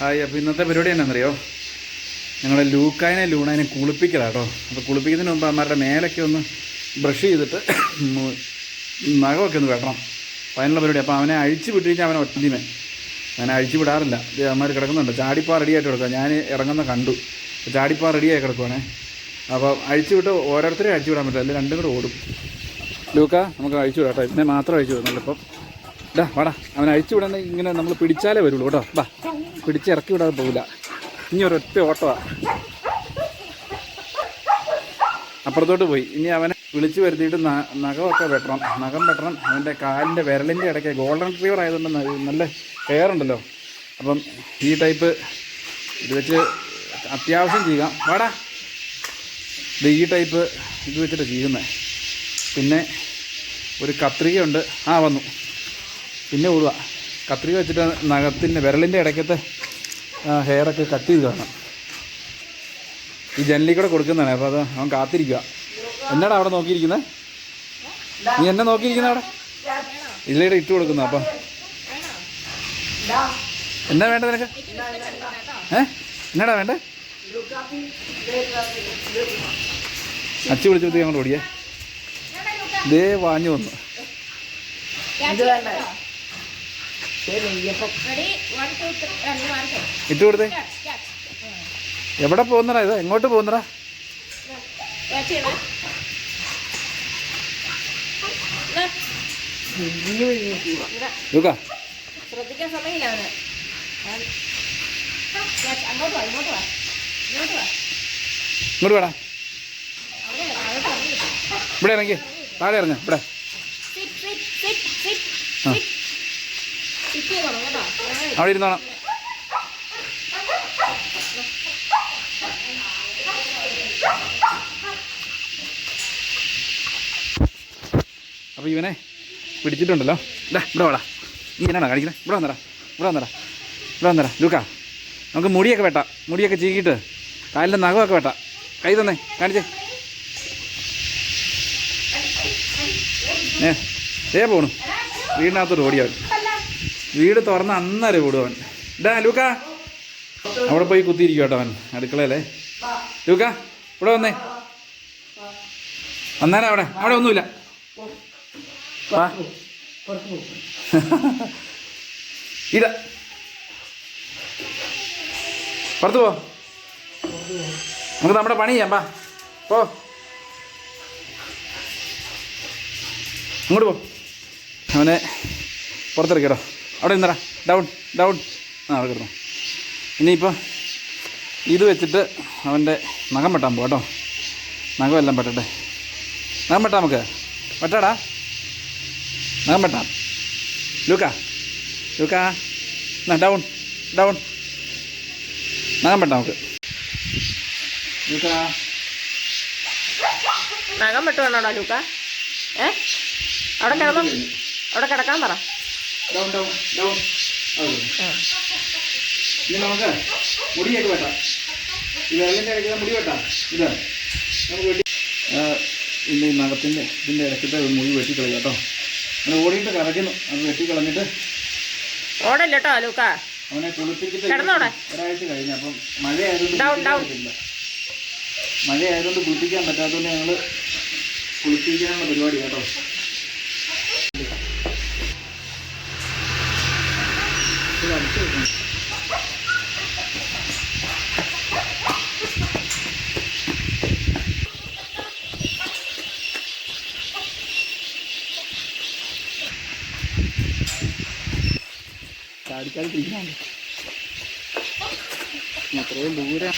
Hi അപ്പോൾ ഇന്നത്തെ പരിപാടി എന്നാണെന്നറിയോ ഞങ്ങൾ ലൂക്കായനെ ലൂണായനെ കുളിപ്പിക്കലാട്ടോ. അപ്പോൾ കുളിപ്പിക്കുന്നതിന് മുമ്പ് അമ്മമാരുടെ മേലൊക്കെ ഒന്ന് ബ്രഷ് ചെയ്തിട്ട് നഖമൊക്കെ ഒന്ന് വെട്ടണം. അപ്പോൾ അതിനുള്ള പരിപാടി. അപ്പോൾ അവനെ അഴിച്ചു വിട്ടു കഴിഞ്ഞാൽ അവനെ ഒറ്റമേ അവനെ അഴിച്ചു വിടാറില്ല. അമ്മമാർ കിടക്കുന്നുണ്ട്. ചാടിപ്പാ റെഡിയായിട്ട് കിടക്കുക ഞാൻ ഇറങ്ങുന്ന കണ്ടു. ചാടിപ്പാ റെഡിയായി കിടക്കുവാണേ. അപ്പോൾ അഴിച്ചു വിട്ട് ഓരോരുത്തരെയും അഴിച്ചു വിടാൻ പറ്റില്ല. അല്ലെങ്കിൽ രണ്ടും കൂടെ ഓടും. ലൂക്ക നമുക്ക് അഴിച്ചു വിടാം കേട്ടോ. ഇതിനെ മാത്രം അഴിച്ചു വിടുന്നുള്ളൂ ഇപ്പം. ഇതാ വാടാ. അവനെ അഴിച്ചു വിടാൻ ഇങ്ങനെ നമ്മൾ പിടിച്ചാലേ വരുള്ളൂ കേട്ടോ. വാ. പിടിച്ച് ഇറക്കി വിടാതെ പോകില്ല ഇനി ഒരൊറ്റ ഓട്ടമാണ് അപ്പുറത്തോട്ട് പോയി. ഇനി അവനെ വിളിച്ചു വരുത്തിയിട്ട് നഖമൊക്കെ വെട്ടണം. നഖം വെട്ടണം. അവന്റെ കാലിന്റെ വിരലിന്റെ ഇടയ്ക്ക് ഗോൾഡൻ റിട്രീവർ ആയതുകൊണ്ട് നല്ല ഹെയർ ഉണ്ടല്ലോ. അപ്പം ഈ ടൈപ്പ് ഇത് വെച്ച് അത്യാവശ്യം ചെയ്യാം വാടാ. ഇത് ഈ ടൈപ്പ് ഇത് വെച്ചിട്ട് ചെയ്യുന്നത് പിന്നെ ഒരു കത്രികയുണ്ട്. ആ വന്നു. പിന്നെ ഓടുക. കത്രിക വെച്ചിട്ട് നഖത്തിന്റെ വിരലിന്റെ ഇടയ്ക്കത്തെ ഹെയറൊക്കെ കട്ട് ചെയ്ത് കാണാം ഈ ജനലിൽ കൂടെ കൊടുക്കുന്നതാണ് അപ്പോൾ അത് അവൻ കാത്തിരിക്കുക എന്നാടാ അവിടെ നോക്കിയിരിക്കുന്നത് നീ എന്നെ നോക്കിയിരിക്കുന്ന അവിടെ? ഇതിലേടെ ഇട്ട് കൊടുക്കുന്ന അപ്പം. എന്നാ വേണ്ട നിനക്ക്? ഏ? എന്നാടാ വേണ്ടേ? അച്ചു വിളിച്ചപ്പോഴത്തേക്ക് അങ്ങോട്ട് ഓടിയേ. ദേ വാഞ്ഞു വന്നു. ഇട്ട് കൊടുത്തേ. എവിടെ പോകുന്നടാ ഇത്? എങ്ങോട്ട് പോകുന്നടാ? സമയമില്ല ഇങ്ങോട്ട് വാ വാ വേടാ. ഇവിടെ ഇറങ്ങി. താഴെ ഇറങ്ങ. ഇവിടെ. അവിടെ ഇരുന്നോണം. അപ്പോൾ ഇവനെ പിടിച്ചിട്ടുണ്ടല്ലോ. ഇല്ല ഇവിടെ വേടാ. നീ എന്നാടാ കാണിക്കുന്നത് ഇവിടെ വന്നടാ. ഇവിടെ വന്നടാ. ഇവിടെ വന്നടാ. ലൂക്ക നമുക്ക് മുടിയൊക്കെ വെട്ടാം. മുടിയൊക്കെ ചീകിയിട്ട് കാലിന്റെ നഖമൊക്കെ വെട്ടാം. കൈ തന്നേ കാണിച്ചേ. ഏ ഏ പോണു. വീടിനകത്തോട്ട് ഓടിയവൻ വീട് തുറന്ന് അന്നേരം വിടുവൻ ഇതാ ലൂക്ക. അവിടെ പോയി കുത്തിയിരിക്കും കേട്ടോ അവൻ. അടുക്കളയിലേ. ലൂക്ക ഇവിടെ വന്നേ. അന്നേരം അവിടെ? അവിടെ ഒന്നുമില്ല. വാ. പുറത്തു പോ. നമുക്ക് നമ്മുടെ പണി ചെയ്യാം പാ പോ. അങ്ങോട്ട് പോ. അവനെ പുറത്തിറക്കിയോ അവിടെ നിന്നടാ. ഡൗൺ ഡൗൺ ആ അവിടെ കിടന്നു. ഇനിയിപ്പോൾ ഇത് വെച്ചിട്ട് അവന്റെ നഖം വെട്ടാൻ പോകാം കേട്ടോ. നഖമെല്ലാം പെട്ടട്ടെ നഖം വെട്ടാം നമുക്ക്. വെട്ടാടാ. നഖം വെട്ടാം. ലൂക്ക. ലൂക്ക. എന്നാ ഡൗൺ ഡൗൺ നഖം വെട്ടാം നമുക്ക്. ലൂക്ക. നഖം വെട്ടുവാണോടാ ലൂക്ക? ഏ? അവിടെ കിടന്നു. അവിടെ കിടക്കാൻ പറ. Down down down. ഇനി നമുക്ക് മുടിയൊക്കെ വെട്ടാം. ഈ വെള്ളിന്റെ ഇടയ്ക്ക് മുടി വെട്ടാം. ഇത് നമുക്ക് വെട്ടി ഇന്ന് ഈ നഖത്തിന്റെ ഇതിന്റെ ഇടയ്ക്കിട്ട് മുടി വെട്ടിക്കളയുക കേട്ടോ. അങ്ങനെ ഓടിയിട്ട് കറക്കുന്നു. അത് വെട്ടിക്കളഞ്ഞിട്ട് ഓടല്ല കേട്ടോ ലൂക്ക? അവനെ കുളിപ്പിച്ചിട്ട്. ഒരാഴ്ച കഴിഞ്ഞു. അപ്പം മഴയായതുകൊണ്ട് മഴയായതുകൊണ്ട് കുളിപ്പിക്കാൻ പറ്റാത്തതുകൊണ്ട് ഞങ്ങൾ കുളിപ്പിക്കാനുള്ള പരിപാടി കേട്ടോ. ഇത് അടിച്ച് വെക്കണം. ചാടിച്ചാടി തിരിക്കാണ്ട് അത്രയും ദൂരം